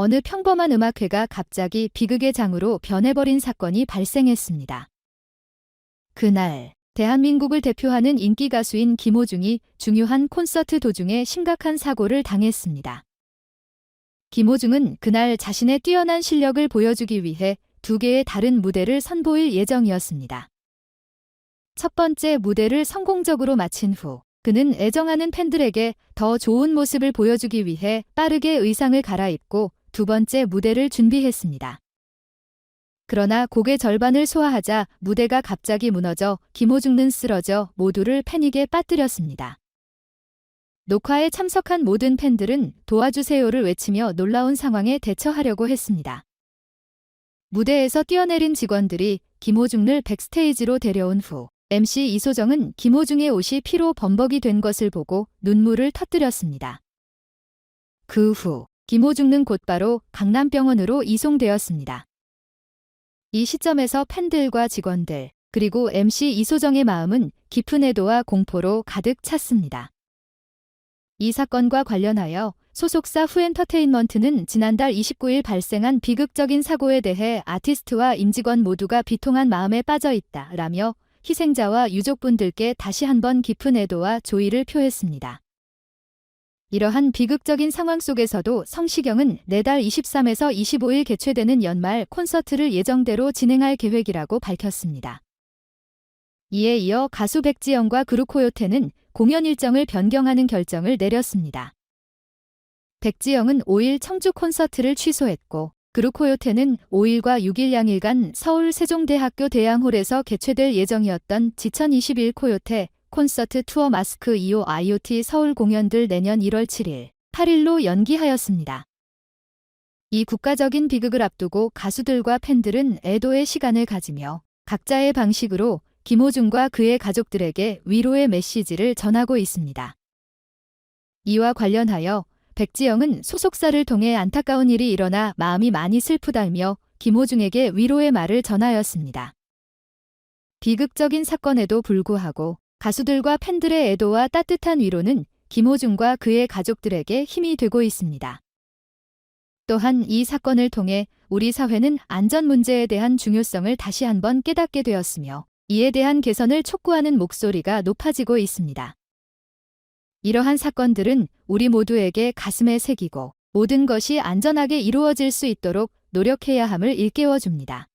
어느 평범한 음악회가 갑자기 비극의 장으로 변해버린 사건이 발생했습니다. 그날, 대한민국을 대표하는 인기 가수인 김호중이 중요한 콘서트 도중에 심각한 사고를 당했습니다. 김호중은 그날 자신의 뛰어난 실력을 보여주기 위해 두 개의 다른 무대를 선보일 예정이었습니다. 첫 번째 무대를 성공적으로 마친 후 그는 애정하는 팬들에게 더 좋은 모습을 보여주기 위해 빠르게 의상을 갈아입고 두 번째 무대를 준비했습니다. 그러나 곡의 절반을 소화하자 무대가 갑자기 무너져 김호중는 쓰러져 모두를 패닉에 빠뜨렸습니다. 녹화에 참석한 모든 팬들은 도와주세요를 외치며 놀라운 상황에 대처하려고 했습니다. 무대에서 뛰어내린 직원들이 김호중을 백스테이지로 데려온 후 MC 이소정은 김호중의 옷이 피로 범벅이 된 것을 보고 눈물을 터뜨렸습니다. 그 후 김호중은 곧바로 강남병원으로 이송되었습니다. 이 시점에서 팬들과 직원들, 그리고 MC 이소정의 마음은 깊은 애도와 공포로 가득 찼습니다. 이 사건과 관련하여 소속사 후엔터테인먼트는 지난달 29일 발생한 비극적인 사고에 대해 아티스트와 임직원 모두가 비통한 마음에 빠져 있다 라며 희생자와 유족분들께 다시 한번 깊은 애도와 조의를 표했습니다. 이러한 비극적인 상황 속에서도 성시경은 내달 23에서 25일 개최되는 연말 콘서트를 예정대로 진행할 계획이라고 밝혔습니다. 이에 이어 가수 백지영과 그룹 코요테는 공연 일정을 변경하는 결정을 내렸습니다. 백지영은 5일 청주 콘서트를 취소했고 그룹 코요테는 5일과 6일 양일간 서울 세종대학교 대양홀에서 개최될 예정이었던 지천21 코요테 콘서트 투어 마스크 2호 IoT 서울 공연들 내년 1월 7일, 8일로 연기하였습니다. 이 국가적인 비극을 앞두고 가수들과 팬들은 애도의 시간을 가지며 각자의 방식으로 김호중과 그의 가족들에게 위로의 메시지를 전하고 있습니다. 이와 관련하여 백지영은 소속사를 통해 안타까운 일이 일어나 마음이 많이 슬프다며 김호중에게 위로의 말을 전하였습니다. 비극적인 사건에도 불구하고 가수들과 팬들의 애도와 따뜻한 위로는 김호중과 그의 가족들에게 힘이 되고 있습니다. 또한 이 사건을 통해 우리 사회는 안전 문제에 대한 중요성을 다시 한번 깨닫게 되었으며 이에 대한 개선을 촉구하는 목소리가 높아지고 있습니다. 이러한 사건들은 우리 모두에게 가슴에 새기고 모든 것이 안전하게 이루어질 수 있도록 노력해야 함을 일깨워 줍니다.